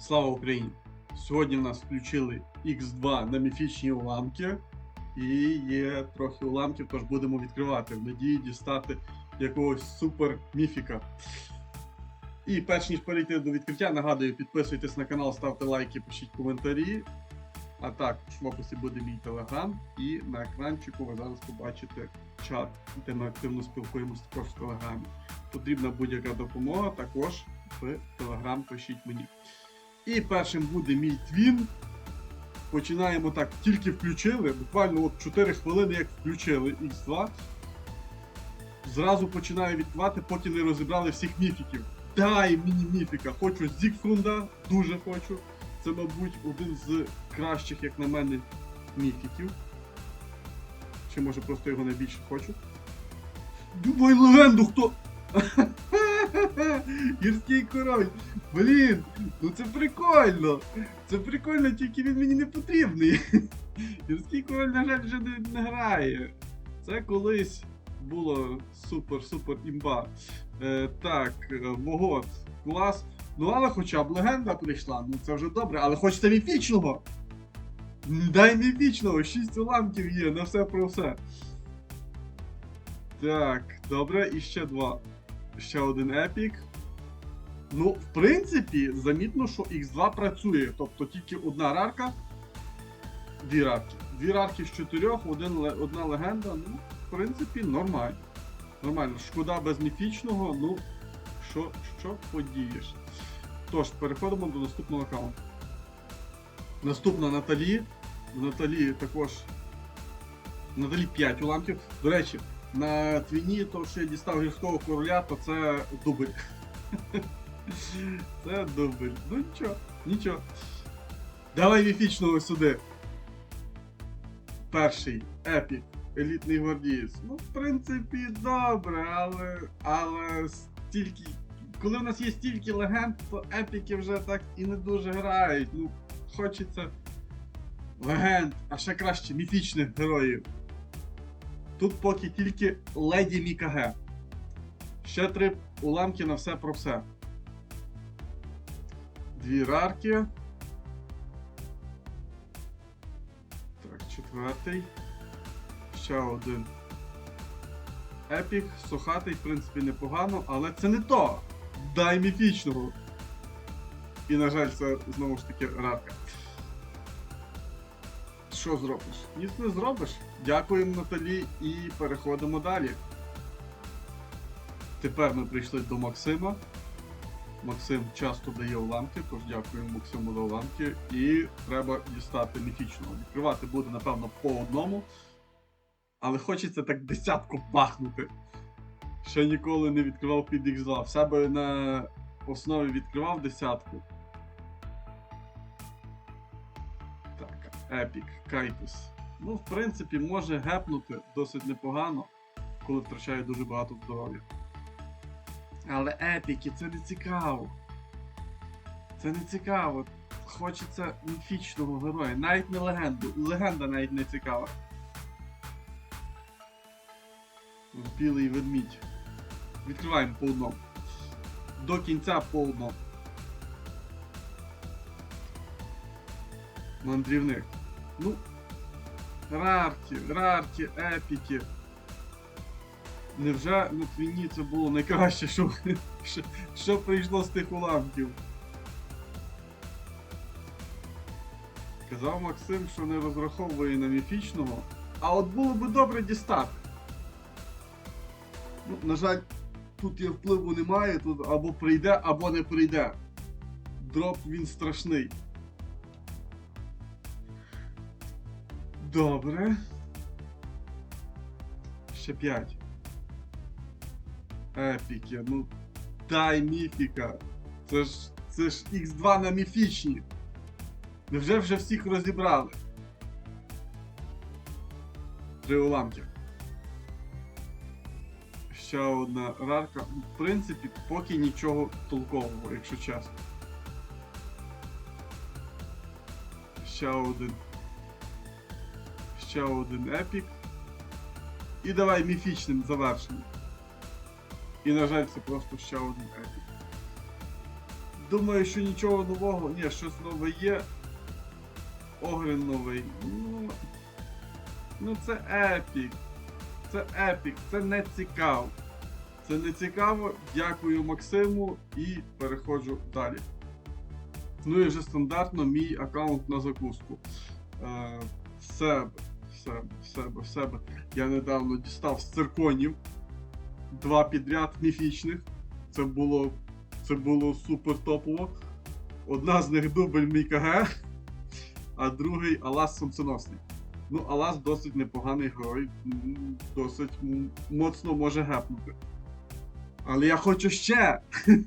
Слава Україні! Сьогодні в нас включили X2 на міфічні уламки. І є трохи уламків, тож будемо відкривати в надії дістати якогось супер міфіка. І перш ніж перейти до відкриття, нагадую, підписуйтесь на канал, ставте лайки, пишіть коментарі. А також в описі буде мій телеграм, і на екранчику ви зараз побачите чат, де ми активно спілкуємося також в телеграмі. Потрібна будь-яка допомога, також в телеграм пишіть мені. І першим буде мій твін. Починаємо так, тільки включили, буквально от 4 хвилини, як включили X2. Зразу починаю відкривати, поки не розібрали всіх міфіків. Дай мені міфіка, хочу Зігфрунда, дуже хочу. Це, мабуть, один з кращих, як на мене, міфіків. Чи може просто його найбільше хочу. Думай легенду, хто. Гірський король. Блін, ну це прикольно. Це прикольно, тільки він мені не потрібний. Гірський король, на жаль, вже не, не грає. Це колись було супер-супер імба. Е, так, е, Вогот, клас. Ну, але хоча б легенда прийшла, ну це вже добре, але хочеться міфічного. Дай міфічного, 6 уламків є, на все про все. Так, добре, і ще два. Ще один епік. Ну, в принципі, замітно, що X2 працює. Тобто тільки одна рарка, дві рарки. Дві рарки з чотирьох, один, одна легенда. Ну, в принципі, нормально. Нормально. Шкода без міфічного, ну, що, що подієш. Тож, переходимо до наступного аккаунту. Наступна Наталі. В Наталі також. Наталі 5 уламків. До речі, на твіні, то я дістав гірського короля, то це дубль. Це дубль. Ну нічого, нічого. Давай міфічного сюди. Перший епік. Елітний гвардієць. Ну, в принципі, добре, але. Але стільки. Коли в нас є стільки легенд, то епіки вже так і не дуже грають. Ну, хочеться легенд, а ще краще міфічних героїв. Тут поки тільки леді Мікаге. Ще три уламки на все про все. Дві рарки. Так, четвертий. Ще один. Епік, сухатий, в принципі, непогано, але це не то. Дай міфічного. І, на жаль, це знову ж таки рарка. Що зробиш? Ніц не зробиш. Дякуємо Наталі і переходимо далі. Тепер ми прийшли до Максима. Максим часто дає уламки, тож дякуємо Максиму за уламки. І треба дістати міфічного. Відкривати буде, напевно, по одному. Але хочеться так десятку пахнути. Ще ніколи не відкривав під X2. В себе на основі відкривав десятку. Епік, Кайтус. Ну, в принципі, може гепнути досить непогано, коли втрачає дуже багато здоров'я. Але епіки, це не цікаво. Це не цікаво. Хочеться міфічного героя, навіть не легенду. Легенда навіть не цікава. Білий ведмідь. Відкриваємо по одному. До кінця по одному. Мандрівник. Ну, рарки, рарки, епіки. Невже на твіні це було найкраще, що, що, що прийшло з тих уламків? Казав Максим, що не розраховує на міфічного, а от було би добре дістати. Ну, на жаль, тут є впливу немає, тут або прийде, або не прийде. Дроп він страшний. Добре. Ще 5. Епіки, ну дай міфіка. Це ж це ж X2 на міфічні. Невже вже всіх розібрали? Три уламки. Ще одна рарка. В принципі, поки нічого толкового, якщо чесно. Ще один. Ще один епік. І давай міфічним завершенням. І, на жаль, це просто ще один епік. Думаю, що нічого нового. Ні, щось нове є. Огрен новий. Ну, ну це епік. Це епік, це не цікаво. Це не цікаво. Дякую Максиму і переходжу далі. Ну і вже стандартно мій аккаунт на закуску. Е, в себе, в себе, в себе, в себе. Я недавно дістав з цирконів два підряд міфічних. Це було, це було супер топово. Одна з них дубль мій КГ, а другий Алас Сонценосний. Ну, Алас досить непоганий герой, досить моцно може гепнути. Але я хочу ще!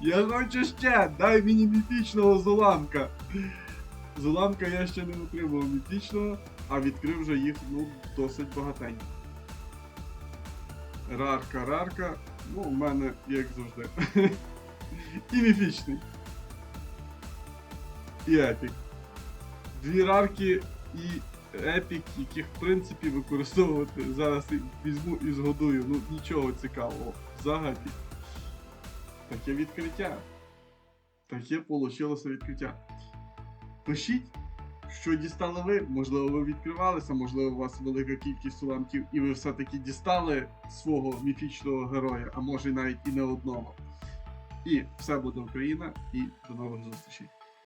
Я хочу ще! Дай мені міфічного Золамка! Золамка я ще не отримав міфічного, а відкрив вже їх ну, досить багатенько. Рарка, рарка. Ну, у мене як завжди. І міфічний. І епік. Дві рарки і епік, яких в принципі використовувати зараз візьму і згодую. Ну нічого цікавого. Взагалі. Таке відкриття. Таке получилося відкриття. Пишіть, що дістали ви. Можливо, ви відкривалися, можливо, у вас велика кількість уламків, і ви все-таки дістали свого міфічного героя, а може навіть і не одного. І все буде Україна, і до нових зустрічей.